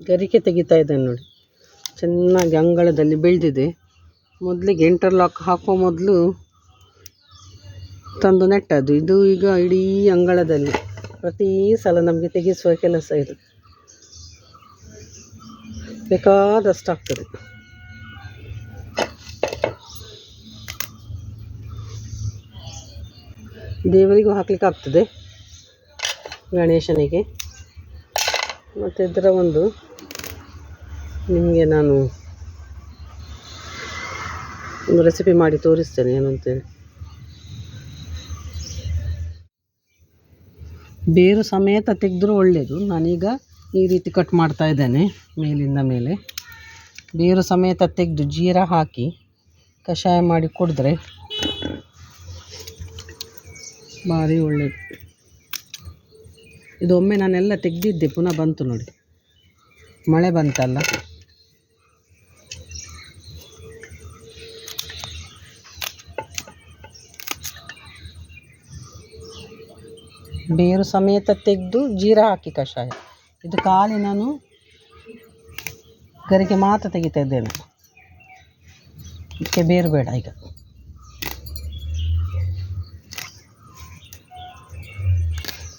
ಗರಿಕೆ ತೆಗಿತಾ ಇದ್ದಾನೆ ನೋಡಿ. ಚೆನ್ನಾಗಿ ಅಂಗಳದಲ್ಲಿ ಬೆಳೆದಿದೆ. ಮೊದಲಿಗೆ ಇಂಟರ್ಲಾಕ್ ಹಾಕುವ ಮೊದಲು ತಂದು ನೆಟ್ಟದ್ದು. ಇದು ಈಗ ಇಡೀ ಅಂಗಳದಲ್ಲಿ ಪ್ರತಿ ಸಲ ನಮಗೆ ತೆಗೆಸುವ ಕೆಲಸ ಇದು. ಬೇಕಾದಷ್ಟು ಆಗ್ತದೆ. ದೇವರಿಗೂ ಹಾಕ್ಲಿಕ್ಕೆ ಆಗ್ತದೆ. ಗಣೇಶನಿಗೆ. ಮತ್ತು ಇದರ ಒಂದು ನಿಮಗೆ ನಾನು ಒಂದು ರೆಸಿಪಿ ಮಾಡಿ ತೋರಿಸ್ತೇನೆ, ಏನು ಅಂತೇಳಿ. ಬೇರು ಸಮೇತ ತೆಗೆದ್ರೂ ಒಳ್ಳೆಯದು ನಾನೀಗ ಈ ರೀತಿ ಕಟ್ ಮಾಡ್ತಾ ಇದ್ದೇನೆ ಮೇಲಿಂದ ಮೇಲೆ. ಬೇರು ಸಮೇತ ತೆಗೆದು ಜೀರ ಹಾಕಿ ಕಷಾಯ ಮಾಡಿ ಕುಡಿದ್ರೆ ಭಾರಿ ಒಳ್ಳೆಯದು ಇದು ಒಮ್ಮೆ ನಾನೆಲ್ಲ ತೆಗೆದಿದ್ದೆ, ಪುನಃ ಬಂತು ನೋಡಿ. ಮಳೆ ಬಂತಲ್ಲ? ಬೇರು ಸಮೇತ ತೆಗೆದು ಜೀರಾ ಹಾಕಿ ಕಷಾಯ. ಇದು ಕಾಲಿ ನಾನು ಗರಿಗೆ ಮಾತ್ರ ತೆಗಿತಾ ಇದ್ದೇನೆ. ಇದಕ್ಕೆ ಬೇರು ಬೇಡ ಈಗ.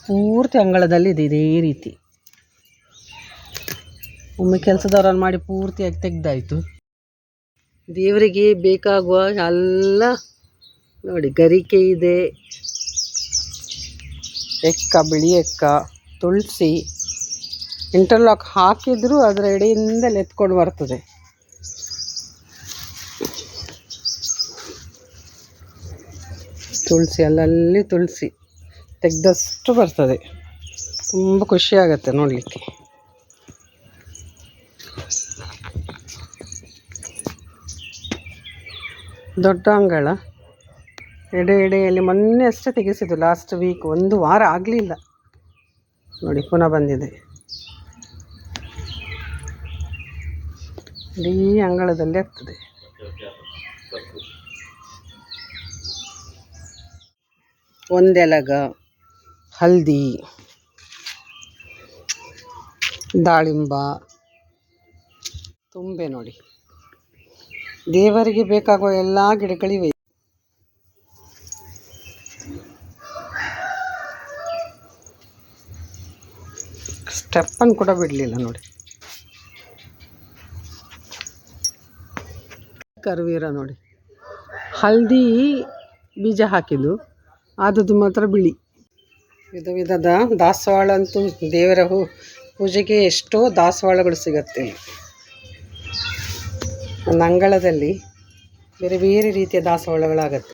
ಪೂರ್ತಿ ಅಂಗಳದಲ್ಲಿ ಇದೆ, ಇದೇ ರೀತಿ. ಒಮ್ಮೆ ಕೆಲಸದವರನ್ನು ಮಾಡಿ ಪೂರ್ತಿಯಾಗಿ ತೆಗ್ದಾಯಿತು. ದೇವರಿಗೆ ಬೇಕಾಗುವ ಎಲ್ಲ ನೋಡಿ, ಗರಿಕೆ ಇದೆ. ಎಕ್ಕ, ಬಿಳಿ ಎಕ್ಕ, ತುಳಸಿ ಇಂಟರ್ಲಾಕ್ ಹಾಕಿದರೂ ಅದರ ಎಡೆಯಿಂದಲೇ ಎತ್ಕೊಂಡು ಬರ್ತದೆ. ತುಳಸಿ, ಅಲ್ಲಲ್ಲಿ ತುಳಸಿ. ತೆಗೆದಷ್ಟು ಬರ್ತದೆ. ತುಂಬ ಖುಷಿ ಆಗುತ್ತೆ ನೋಡಲಿಕ್ಕೆ. ದೊಡ್ಡ ಅಂಗಳ. ಎಡೆ ಎಡೆಯಲ್ಲಿ ಮೊನ್ನೆ ಅಷ್ಟೇ ತೆಗೆಸಿದ್ದು ಲಾಸ್ಟ್ ವೀಕ್ ಒಂದು ವಾರ ಆಗಲಿಲ್ಲ. ನೋಡಿ, ಪುನಃ ಬಂದಿದೆ. ಇಡೀ ಅಂಗಳದಲ್ಲಿ ಆಗ್ತದೆ. ಒಂದೆಲಗ. ಹಲ್ದಿ, ದಾಳಿಂಬ, ತುಂಬೆ ನೋಡಿ. ದೇವರಿಗೆ ಬೇಕಾಗುವ ಎಲ್ಲ ಗಿಡಗಳಿವೆ ಸ್ಟೆಪ್ಪನ್ನು ಕೂಡ ಬಿಡಲಿಲ್ಲ ನೋಡಿ. ಕರ್ವೀರ ನೋಡಿ. ಹಲ್ದಿ ಬೀಜ ಹಾಕಿದ್ದು, ಆದದ್ದು ಮಾತ್ರ ಬಿಳಿ. ವಿಧ ವಿಧದ ದಾಸವಾಳ ಅಂತೂ ದೇವರ ಹೂ ಪೂಜೆಗೆ ಎಷ್ಟೋ ದಾಸವಾಳಗಳು ಸಿಗುತ್ತೆ. ನಂಗಳದಲ್ಲಿ ಅಂಗಳದಲ್ಲಿ ಬೇರೆ ಬೇರೆ ರೀತಿಯ ದಾಸವಾಳಗಳಾಗತ್ತೆ.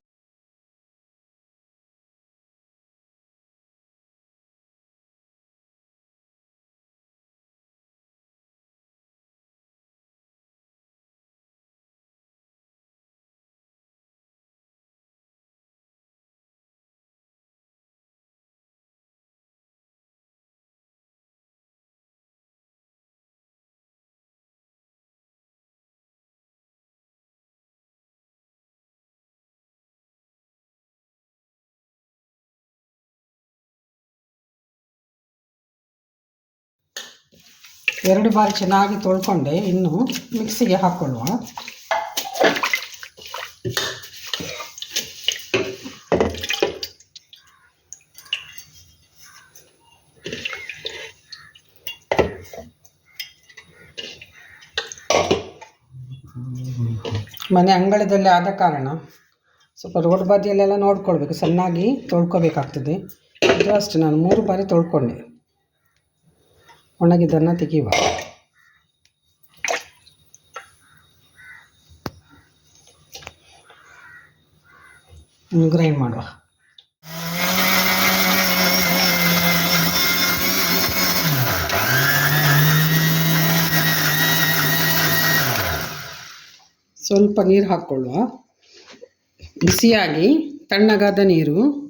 ಎರಡು ಬಾರಿ ಚೆನ್ನಾಗಿ ತೊಳ್ಕೊಂಡೆ. ಇನ್ನು ಮಿಕ್ಸಿಗೆ ಹಾಕ್ಕೊಳ್ಳುವ ಮನೆ ಅಂಗಳದಲ್ಲಿ ಆದ ಕಾರಣ ಸ್ವಲ್ಪ ರೋಡ್ ಬದಿಯಲ್ಲೆಲ್ಲ ನೋಡ್ಕೊಳ್ಬೇಕು. ಚೆನ್ನಾಗಿ ತೊಳ್ಕೊಬೇಕಾಗ್ತದೆ. ಇದು ಅಷ್ಟೇ ನಾನು ಮೂರು ಬಾರಿ ತೊಳ್ಕೊಂಡೆ. ಒಣಗಿದ್ದನ್ನು ತೆಗೆಯುವ. ಗ್ರೈಂಡ್ ಮಾಡುವ. ಸ್ವಲ್ಪ ನೀರು ಹಾಕ್ಕೊಳ್ಳುವ. ಬಿಸಿಯಾಗಿ ತಣ್ಣಗಾದ ನೀರು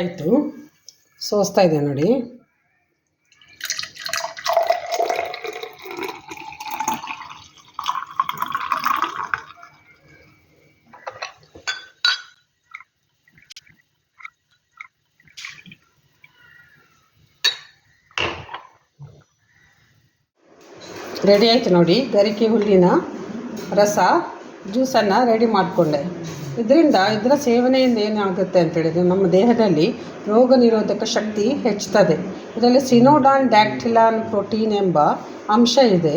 ಆಯಿತು ಸೋಸ್ತಾ ಇದೆ ನೋಡಿ. ರೆಡಿ ಆಯಿತು ನೋಡಿ. ಗರಿಕೆ ಹುಲ್ಲಿನ ರಸ ಜ್ಯೂಸನ್ನು ರೆಡಿ ಮಾಡಿಕೊಂಡೆ. ಇದರಿಂದ ಇದರ ಸೇವನೆಯಿಂದ ಏನಾಗುತ್ತೆ ಅಂತೇಳಿದರೆ ನಮ್ಮ ದೇಹದಲ್ಲಿ ರೋಗ ನಿರೋಧಕ ಶಕ್ತಿ ಹೆಚ್ಚುತ್ತದೆ. ಇದರಲ್ಲಿ ಸಿನೋಡಾನ್ ಡ್ಯಾಕ್ಟಿಲಾನ್ ಪ್ರೋಟೀನ್ ಎಂಬ ಅಂಶ ಇದೆ.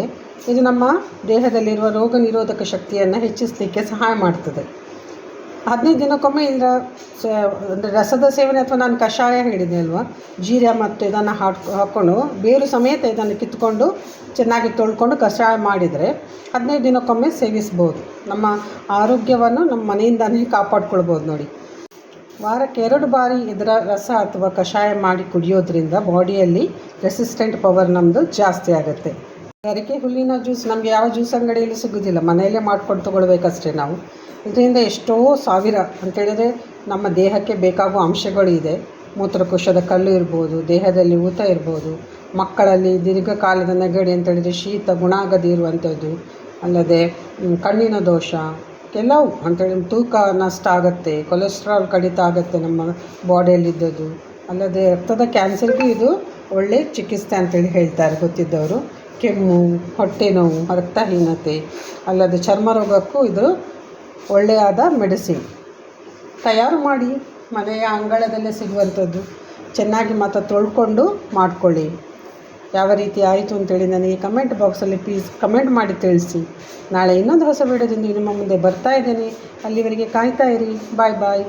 ಇದು ನಮ್ಮ ದೇಹದಲ್ಲಿರುವ ರೋಗ ನಿರೋಧಕ ಶಕ್ತಿಯನ್ನು ಹೆಚ್ಚಿಸಲಿಕ್ಕೆ ಸಹಾಯ ಮಾಡ್ತದೆ. ಹದಿನೈದು ದಿನಕ್ಕೊಮ್ಮೆ ಇದರ ಅಂದರೆ ರಸದ ಸೇವನೆ ಅಥವಾ ನಾನು ಕಷಾಯ ಹೇಳಿದೆ ಅಲ್ವಾ? ಜೀರ ಮತ್ತು ಇದನ್ನು ಹಾಕಿ, ಹಾಕ್ಕೊಂಡು ಬೇರು ಸಮೇತ ಇದನ್ನು ಕಿತ್ಕೊಂಡು ಚೆನ್ನಾಗಿ ತೊಳ್ಕೊಂಡು ಕಷಾಯ ಮಾಡಿದರೆ ಹದಿನೈದು ದಿನಕ್ಕೊಮ್ಮೆ ಸೇವಿಸ್ಬೋದು. ನಮ್ಮ ಆರೋಗ್ಯವನ್ನು ನಮ್ಮ ಮನೆಯಿಂದನೇ ಕಾಪಾಡ್ಕೊಳ್ಬೋದು ನೋಡಿ. ವಾರಕ್ಕೆ ಎರಡು ಬಾರಿ ಇದರ ರಸ ಅಥವಾ ಕಷಾಯ ಮಾಡಿ ಕುಡಿಯೋದ್ರಿಂದ ಬಾಡಿಯಲ್ಲಿ ರೆಸಿಸ್ಟೆಂಟ್ ಪವರ್ ನಮ್ಮದು ಜಾಸ್ತಿ ಆಗುತ್ತೆ. ಅದಕ್ಕೆ ಹುಲ್ಲಿನ ಜ್ಯೂಸ್ ನಮಗೆ ಯಾವ ಜ್ಯೂಸ್ ಅಂಗಡಿಯಲ್ಲಿ ಸಿಗೋದಿಲ್ಲ, ಮನೆಯಲ್ಲೇ ಮಾಡ್ಕೊಂಡು ತೊಗೊಳ್ಬೇಕಷ್ಟೇ ನಾವು. ಇದರಿಂದ ಎಷ್ಟೋ ಸಾವಿರ ಅಂತೇಳಿದರೆ ನಮ್ಮ ದೇಹಕ್ಕೆ ಬೇಕಾಗುವ ಅಂಶಗಳು ಇದೆ. ಮೂತ್ರಕೋಶದ ಕಲ್ಲು ಇರ್ಬೋದು, ದೇಹದಲ್ಲಿ ಊತ ಇರ್ಬೋದು, ಮಕ್ಕಳಲ್ಲಿ ದೀರ್ಘಕಾಲದ ನೆಗಡಿ ಅಂತೇಳಿದರೆ ಶೀತ ಗುಣ ಆಗದೇ ಇರುವಂಥದ್ದು, ಅಲ್ಲದೆ ಕಣ್ಣಿನ ದೋಷ, ಕೆಲವು ಅಂತೇಳಿ ತೂಕ ನಷ್ಟ ಆಗುತ್ತೆ ಕೊಲೆಸ್ಟ್ರಾಲ್ ಕಡಿತ ಆಗುತ್ತೆ ನಮ್ಮ ಬಾಡಿಯಲ್ಲಿದ್ದದ್ದು. ಅಲ್ಲದೆ, ರಕ್ತದ ಕ್ಯಾನ್ಸರ್ಗೂ ಇದು ಒಳ್ಳೆಯ ಚಿಕಿತ್ಸೆ ಅಂತೇಳಿ ಹೇಳ್ತಾರೆ ಗೊತ್ತಿದ್ದವರು. ಕೆಮ್ಮು, ಹೊಟ್ಟೆ ನೋವು, ರಕ್ತಹೀನತೆ, ಅಲ್ಲದೆ ಚರ್ಮ ರೋಗಕ್ಕೂ ಇದು ಒಳ್ಳೆಯಾದ ಮೆಡಿಸಿನ್. ತಯಾರು ಮಾಡಿ, ಮನೆಯ ಅಂಗಳದಲ್ಲೇ ಸಿಗುವಂಥದ್ದು. ಚೆನ್ನಾಗಿ ಮಾತ್ರ ತೊಳ್ಕೊಂಡು ಮಾಡಿಕೊಳ್ಳಿ. ಯಾವ ರೀತಿ ಆಯಿತು ಅಂತೇಳಿ ನನಗೆ ಕಮೆಂಟ್ ಬಾಕ್ಸಲ್ಲಿ ಪ್ಲೀಸ್ ಕಮೆಂಟ್ ಮಾಡಿ ತಿಳಿಸಿ. ನಾಳೆ ಇನ್ನೊಂದು ಹೊಸ ವೀಡಿಯೋದಿಂದ ನಿಮ್ಮ ಮುಂದೆ ಬರ್ತಾ ಇದ್ದೇನೆ. ಅಲ್ಲಿವರೆಗೆ ಕಾಯ್ತಾ ಇರಿ. ಬಾಯ್ ಬಾಯ್.